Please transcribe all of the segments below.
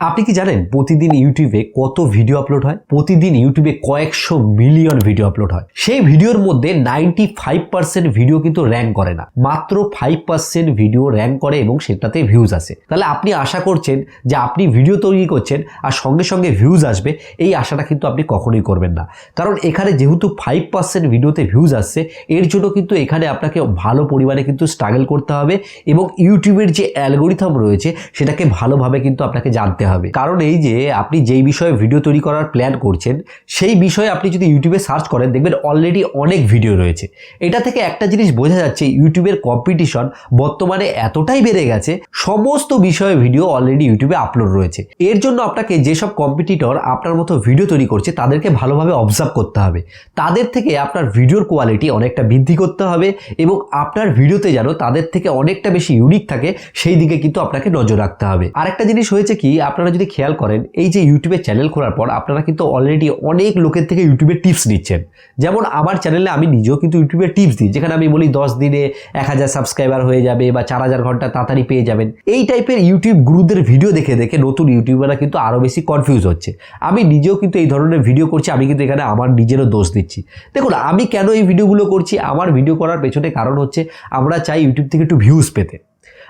আপনি কি জানেন প্রতিদিন ইউটিউবে কত ভিডিও আপলোড হয়? প্রতিদিন ইউটিউবে কয়েকশো মিলিয়ন ভিডিও আপলোড হয়। সেই ভিডিওর মধ্যে নাইনটি ফাইভ পার্সেন্ট ভিডিও কিন্তু র্যাঙ্ক করে না। মাত্র ফাইভ পার্সেন্ট ভিডিও র্যাঙ্ক করে এবং সেটাতে ভিউজ আসে। তাহলে আপনি আশা করছেন যে আপনি ভিডিও তৈরি করছেন আর সঙ্গে সঙ্গে ভিউজ আসবে, এই আশাটা কিন্তু আপনি কখনোই করবেন না। কারণ এখানে যেহেতু ফাইভ পার্সেন্ট ভিডিওতে ভিউজ আসছে, এর জন্য কিন্তু এখানে আপনাকে ভালো পরিমাণে কিন্তু স্ট্রাগল করতে হবে এবং ইউটিউবের যে অ্যালগোরিথম রয়েছে, সেটাকে ভালোভাবে কিন্তু আপনাকে জানতে হবে। কারণ এই যে আপনি যেই বিষয়ে ভিডিও তৈরি করার প্ল্যান করছেন, সেই বিষয়ে আপনি যদি ইউটিউবে সার্চ করেন, দেখবেন অলরেডি অনেক ভিডিও রয়েছে। এটা থেকে একটা জিনিস বোঝা যাচ্ছে ইউটিউবের কম্পিটিশন বর্তমানে এতটাই বেড়ে গেছে, সমস্ত বিষয়ে ভিডিও অলরেডি ইউটিউবে আপলোড রয়েছে। এর জন্য আপনাকে যেসব কম্পিটিটর আপনার মতো ভিডিও তৈরি করছে, তাদেরকে ভালোভাবে অবজার্ভ করতে হবে। তাদের থেকে আপনার ভিডিওর কোয়ালিটি অনেকটা বৃদ্ধি করতে হবে এবং আপনার ভিডিওতে যেন তাদের থেকে অনেকটা বেশি ইউনিক থাকে, সেই দিকে কিন্তু আপনাকে নজর রাখতে হবে। আরেকটা জিনিস হয়েছে কি আপনারা যদি খেয়াল করেন, এই যে ইউটিউবে চ্যানেল খোলার পর আপনারা কিন্তু অলরেডি অনেক লোকের থেকে ইউটিউবে টিপস নিচ্ছেন। যেমন আমার চ্যানেলে আমি নিজেও কিন্তু ইউটিউবে টিপস দিই, যেখানে আমি বলি দশ দিনে এক হাজার সাবস্ক্রাইবার হয়ে যাবে বা চার হাজার ঘণ্টা তাড়াতাড়ি পেয়ে যাবেন। এই টাইপের ইউটিউব গুরুদের ভিডিও দেখে দেখে নতুন ইউটিউবাররা কিন্তু আরও বেশি কনফিউজ হচ্ছে। আমি নিজেও কিন্তু এই ধরনের ভিডিও করছি, আমি কিন্তু এখানে আমার নিজেরও দোষ দিচ্ছি। দেখুন, আমি কেন এই ভিডিওগুলো করছি? আমার ভিডিও করার পেছনে কারণ হচ্ছে আমরা চাই ইউটিউব থেকে একটু ভিউজ পেতে।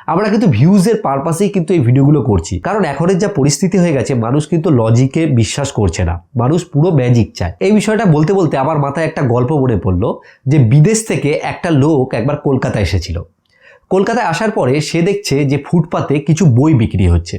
আমরা কিন্তু ভিউজের পারপাসেই কিন্তু এই ভিডিওগুলো করছি। কারণ এখনের যা পরিস্থিতি হয়ে গেছে, মানুষ কিন্তু লজিকে বিশ্বাস করছে না। মানুষ পুরো ম্যাজিক চায়। এই বিষয়টা বলতে বলতে আমার মাথায় একটা গল্প মনে পড়ল যে বিদেশ থেকে একটা লোক একবার কলকাতা এসেছিল। কলকাতায় আসার পরে সে দেখছে যে ফুটপাতে কিছু বই বিক্রি হচ্ছে।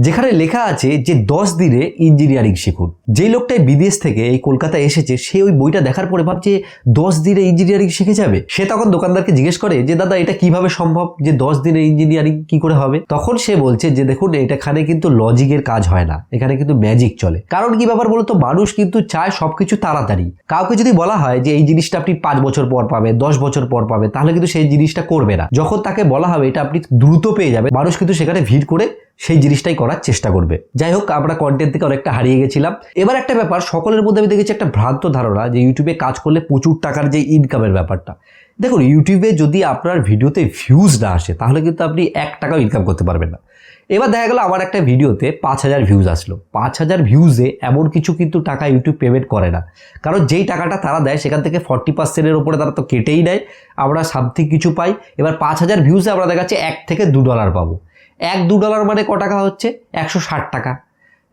যেখানে লেখা আছে যে দশ দিনে ইঞ্জিনিয়ারিং শিখুন। যেই লোকটাই বিদেশ থেকে এই কলকাতায় এসেছে, সে ওই বইটা দেখার পরে ভাবছে, দশ দিনে ইঞ্জিনিয়ারিং শিখে যাবে? সে তখন দোকানদারকে জিজ্ঞেস করে যে, দাদা, এটা কীভাবে সম্ভব যে দশ দিনে ইঞ্জিনিয়ারিং কি করে হবে? তখন সে বলছে যে, দেখুন এটাখানে কিন্তু লজিকের কাজ হয় না। এখানে কিন্তু ম্যাজিক চলে। কারণ কি ব্যাপার বলতো? মানুষ কিন্তু চায় সবকিছু তাড়াতাড়ি। কাউকে যদি বলা হয় যে, এই জিনিসটা আপনি পাঁচ বছর পর পাবে, দশ বছর পর পাবে, তাহলে কিন্তু সেই জিনিসটা করবে না। যখন তাকে বলা হবে, এটা আপনি দ্রুত পেয়ে যাবে মানুষ কিন্তু সেখানে ভিড় করে সেই জিনিসটাই করার চেষ্টা করবে। যাই হোক, আমরা কন্টেন্ট থেকে অনেকটা হারিয়ে গেছিলাম। এবার একটা ব্যাপার, সকলের মধ্যে আমি দেখেছি একটা ভ্রান্ত ধারণা যে ইউটিউবে কাজ করলে প্রচুর টাকার যে ইনকামের ব্যাপারটা। দেখুন ইউটিউবে যদি আপনার ভিডিওতে ভিউজ না আসে, তাহলে কিন্তু আপনি এক টাকাও ইনকাম করতে পারবেন না। এবার দেখা গেলো, আমার একটা ভিডিওতে পাঁচ হাজার ভিউজ আসলো। পাঁচ হাজার ভিউজে এমন কিছু কিন্তু টাকা ইউটিউব পেমেন্ট করে না। কারণ যেই টাকাটা তারা দেয়, সেখান থেকে ফর্টি পার্সেন্টের ওপরে তারা তো কেটেই নেয়। আমরা সামথিং কিছু পাই। এবার পাঁচ হাজার ভিউজে আমরা দেখাচ্ছি এক থেকে দু ডলার পাবো। এক দু ডলার মানে ক টাকা হচ্ছে? একশো ষাট টাকা।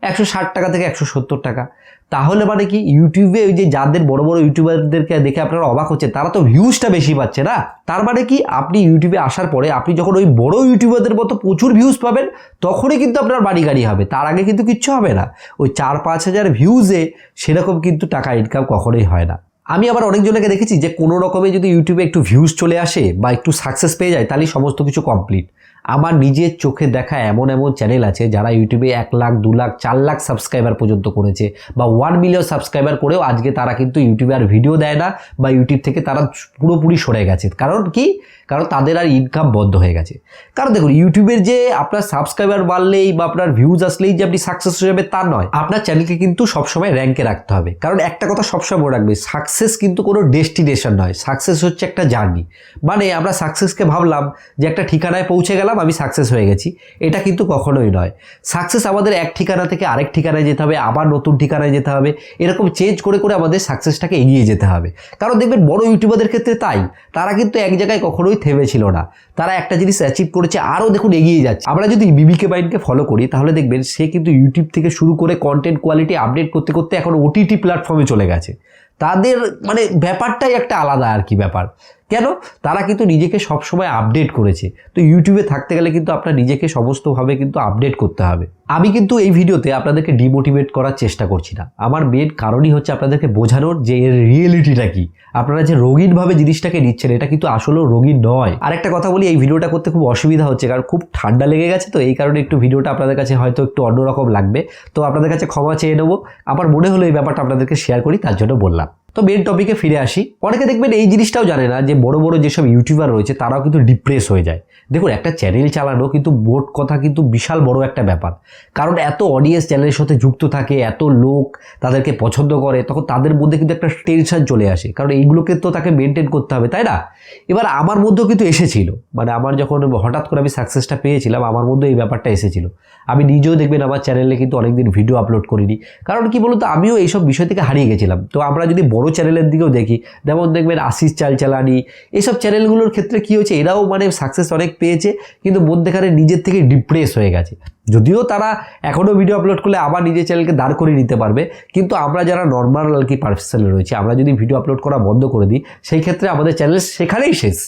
একশো ষাট টাকা থেকে একশো সত্তর টাকা। তাহলে মানে কি? ইউটিউবে ওই যে যাদের বড় বড় ইউটিউবারদেরকে দেখে আপনারা অবাক হচ্ছে তারা তো ভিউজটা বেশি পাচ্ছে না? তার মানে কি? আপনি ইউটিউবে আসার পরে আপনি যখন ওই বড় ইউটিউবারদের মতো প্রচুর ভিউজ পাবেন, তখনই কিন্তু আপনার বাড়ি গাড়ি হবে। তার আগে কিন্তু কিচ্ছু হবে না। ওই চার পাঁচ হাজার ভিউজে সেরকম কিন্তু টাকা ইনকাম কখনোই হয় না। আমি আবার অনেকজনকে দেখেছি যে কোনো রকমে যদি ইউটিউবে একটু ভিউজ চলে আসে বা একটু সাকসেস পেয়ে যায়, তাহলেই সমস্ত কিছু কমপ্লিট আমার নিজের চোখে দেখা এমন এমন চ্যানেল আছে যারা ইউটিউবে এক লাখ, দু লাখ, চার লাখ সাবস্ক্রাইবার পর্যন্ত করেছে বা ওয়ান মিলিয়ন সাবস্ক্রাইবার করেও আজকে তারা কিন্তু ইউটিউবে আর ভিডিও দেয় না বা ইউটিউব থেকে তারা পুরোপুরি সরে গেছে। কারণ কি? কারণ তাদের আর ইনকাম বন্ধ হয়ে গেছে। কারণ দেখুন, ইউটিউবের যে আপনার সাবস্ক্রাইবার বাড়লেই বা আপনার ভিউজ আসলেই যে আপনি সাকসেস হয়ে যাবে তা নয়। আপনার চ্যানেলকে কিন্তু সবসময় র্যাঙ্কে রাখতে হবে। কারণ একটা কথা সবসময় মনে রাখবে সাকসেস কিন্তু কোনো ডেস্টিনেশন নয়। সাকসেস হচ্ছে একটা জার্নি মানে আমরা সাকসেসকে ভাবলাম যে একটা ঠিকানায় পৌঁছে গেলাম, আমি সাকসেস হয়ে গেছি। এটা কিন্তু কখনোই নয়। সাকসেস আমাদের এক ঠিকানা থেকে আরেক ঠিকানায় যেতে হবে, আবার নতুন ঠিকানায় যেতে হবে। এরকম চেঞ্জ করে করে আমাদের সাকসেসটাকে এগিয়ে যেতে হবে। কারণ দেখবেন, বড় ইউটিউবারদের ক্ষেত্রে তাই। তারা কিন্তু এক জায়গায় কখনোই থেমেছিল না। তারা একটা জিনিস অ্যাচিভ করেছে, আরও দেখুন এগিয়ে যাচ্ছে। আমরা যদি বিবিকে বাইনকে ফলো করি, তাহলে দেখবেন সে কিন্তু ইউটিউব থেকে শুরু করে কন্টেন্ট কোয়ালিটি আপডেট করতে করতে এখন ওটিটি প্ল্যাটফর্মে চলে গেছে। তাদের মানে ব্যাপারটাই একটা আলাদা আর কি ব্যাপার। কেন? তারা কিন্তু নিজেকে সবসময় আপডেট করেছে। তো ইউটিউবে থাকতে গেলে কিন্তু আপনার নিজেকে সমস্তভাবে কিন্তু আপডেট করতে হবে। আমি কিন্তু এই ভিডিওতে আপনাদেরকে ডিমোটিভেট করার চেষ্টা করছি না। আমার মেন কারণই হচ্ছে আপনাদেরকে বোঝানোর যে এর রিয়েলিটিটা কি। আপনারা যে রঙিনভাবে জিনিসটাকে নিচ্ছেন, এটা কিন্তু আসলেও রঙিন নয়। আর একটা কথা বলি, এই ভিডিওটা করতে খুব অসুবিধা হচ্ছে, কারণ খুব ঠান্ডা লেগে গেছে তো, এই কারণে একটু ভিডিওটা আপনাদের কাছে হয়তো একটু অন্যরকম লাগবে। তো আপনাদের কাছে ক্ষমা চেয়ে নেব। আমার মনে হলো এই ব্যাপারটা আপনাদেরকে শেয়ার করি, তার জন্য বললাম। তো মেন টপিকে ফিরে আসি। অনেকে দেখবেন এই জিনিসটাও জানে না যে বড় বড় যেসব ইউটিউবার রয়েছে, তারাও কিন্তু ডিপ্রেস হয়ে যায়। দেখুন, একটা চ্যানেল চালানো কিন্তু মোট কথা কিন্তু বিশাল বড় একটা ব্যাপার। কারণ এত অডিয়েন্স চ্যানেলের সাথে যুক্ত থাকে, এত লোক তাদেরকে পছন্দ করে, তখন তাদের মধ্যে কিন্তু একটা টেনশন চলে আসে। কারণ এইগুলোকে তো তাকে মেনটেন করতে হবে, তাই না? এবার আমার মধ্যেও কিন্তু এসেছিল। মানে আমার যখন হঠাৎ করে আমি সাকসেসটা পেয়েছিলাম, আমার মধ্যে এই ব্যাপারটা এসেছিল। আমি নিজেও দেখবেন আমার চ্যানেলে কিন্তু অনেকদিন ভিডিও আপলোড করিনি। কারণ কি বলতো আমিও এইসব বিষয় থেকে হারিয়ে গেছিলাম। তো আমরা যদি বড় চ্যানেলের দিকেও দেখি। যেমন দেখবেন আশিস চাল চালানি এইসব চ্যানেলগুলোর ক্ষেত্রে কি হয়েছে? এরাও মানে সাকসেস অনেক পেয়েছে, কিন্তু মধ্যেখানে নিজের থেকে ডিপ্রেস হয়ে গেছে। যদিও তারা এখনও ভিডিও আপলোড করলে আবার নিজের চ্যানেলকে দাঁড় করে নিতে পারবে, কিন্তু আমরা যারা নর্মাল আর কি পার্সেলে রয়েছি, আমরা যদি ভিডিও আপলোড করা বন্ধ করে দিই, সেই ক্ষেত্রে আমাদের চ্যানেল সেখানেই শেষ।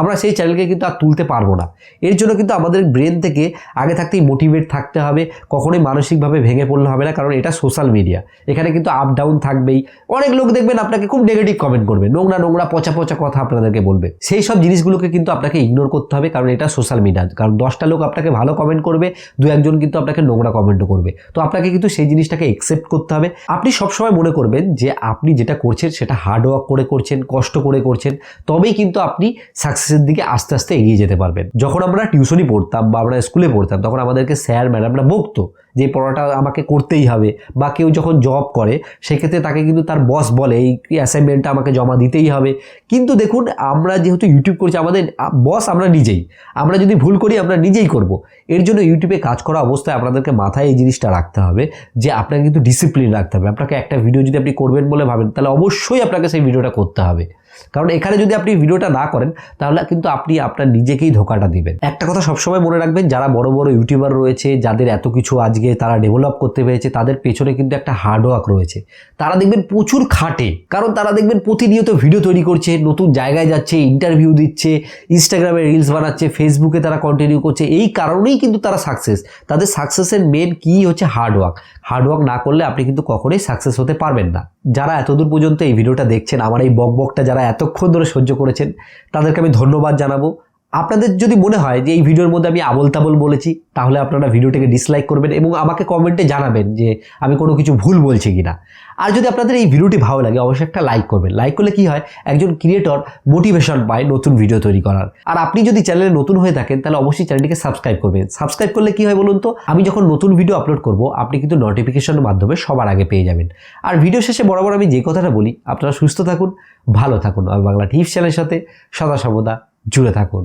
আমরা সেই চ্যানেলকে কিন্তু আর তুলতে পারব না। এর জন্য কিন্তু আমাদের ব্রেন থেকে আগে থাকতেই মোটিভেট থাকতে হবে, কখনোই মানসিকভাবে ভেঙে পড়লে হবে না, কারণ এটা সোশ্যাল মিডিয়া এখানে কিন্তু আপ ডাউন থাকবেই। অনেক লোক দেখবেন আপনাকে খুব নেগেটিভ কমেন্ট করবে, নোংরা নোংরা পচা পচা কথা আপনাদেরকে বলবে। সেই সব জিনিসগুলোকে কিন্তু আপনাকে ইগনোর করতে হবে, কারণ এটা সোশ্যাল মিডিয়া কারণ দশটা লোক আপনাকে ভালো কমেন্ট করবে, দু একজন কিন্তু আপনাকে নোংরা কমেন্টও করবে। তো আপনাকে কিন্তু সেই জিনিসটাকে একসেপ্ট করতে হবে। আপনি সবসময় মনে করবেন যে আপনি যেটা করছেন সেটা হার্ডওয়ার্ক করে করছেন, কষ্ট করে করছেন, তবেই কিন্তু আপনি সাকসেসের দিকে আস্তে আস্তে এগিয়ে যেতে পারবেন। যখন আমরা টিউশনই পড়তাম বা আমরা স্কুলে পড়তাম, তখন আমাদেরকে স্যার ম্যাডামরা বকতো যে পড়াটা আমাকে করতেই হবে বা কেউ যখন জব করে, সেক্ষেত্রে তাকে কিন্তু তার বস বলে, এই অ্যাসাইনমেন্টটা আমাকে জমা দিতেই হবে। কিন্তু দেখুন, আমরা যেহেতু ইউটিউব করছি, আমাদের বস আমরা নিজেই। আমরা যদি ভুল করি, আমরা নিজেই করব। এর জন্য ইউটিউবে কাজ করা অবস্থায় আপনাদেরকে মাথায় এই জিনিসটা রাখতে হবে, যে আপনাকে কিন্তু ডিসিপ্লিন রাখতে হবে। আপনাকে একটা ভিডিও যদি আপনি করবেন বলে ভাবেন, তাহলে অবশ্যই আপনাকে সেই ভিডিওটা করতে হবে। কারণ এখানে যদি আপনি ভিডিওটা না করেন, তাহলে কিন্তু আপনি আপনার নিজেকেই ধোকাটা দিবেন। একটা কথা সবসময় মনে রাখবেন, যারা বড় বড় ইউটিউবার রয়েছে, যাদের এত কিছু আজকে তারা ডেভেলপ করতে পেরেছে, তাদের পেছনে কিন্তু একটা হার্ডওয়ার্ক রয়েছে। তারা দেখবেন প্রচুর খাটে, কারণ তারা দেখবেন প্রতিনিয়ত ভিডিও তৈরি করছে, নতুন জায়গায় যাচ্ছে ইন্টারভিউ দিচ্ছে ইনস্টাগ্রামে রিলস বানাচ্ছে ফেসবুকে তারা কন্টিনিউ করছে। এই কারণেই কিন্তু তারা সাকসেস তাদের সাকসেসের মেন কি হচ্ছে হার্ডওয়ার্ক হার্ডওয়ার্ক না করলে আপনি কিন্তু কখনোই সাকসেস হতে পারবেন না। যারা এতদূর পর্যন্ত এই ভিডিওটা দেখছেন, আমার এই বক বকটা যারা এতক্ষণ ধরে সহ্য করেছেন, তাদেরকে আমি ধন্যবাদ জানাব। আপনাদের যদি মনে হয় যে এই ভিডিওর মধ্যে আমি আবল তাবল বলেছি, তাহলে আপনারা ভিডিওটাকে ডিসলাইক করবেন এবং আমাকে কমেন্টে জানাবেন যে আমি কোনো কিছু ভুল বলছি কি না আর যদি আপনাদের এই ভিডিওটি ভালো লাগে, অবশ্যই একটা লাইক করবেন। লাইক করলে কি হয়? একজন ক্রিয়েটর মোটিভেশন পায় নতুন ভিডিও তৈরি করার। আর আপনি যদি চ্যানেলে নতুন হয়ে থাকেন, তাহলে অবশ্যই চ্যানেলটিকে সাবস্ক্রাইব করবেন। সাবস্ক্রাইব করলে কি হয় বলুন তো? আমি যখন নতুন ভিডিও আপলোড করব, আপনি কিন্তু নোটিফিকেশনের মাধ্যমে সবার আগে পেয়ে যাবেন। আর ভিডিও শেষে বরাবর আমি যে কথাটা বলি, আপনারা সুস্থ থাকুন, ভালো থাকুন। আর বাংলা টিপস চ্যানেলের সাথে সদা সর্বদা জুড়ে থাকুন।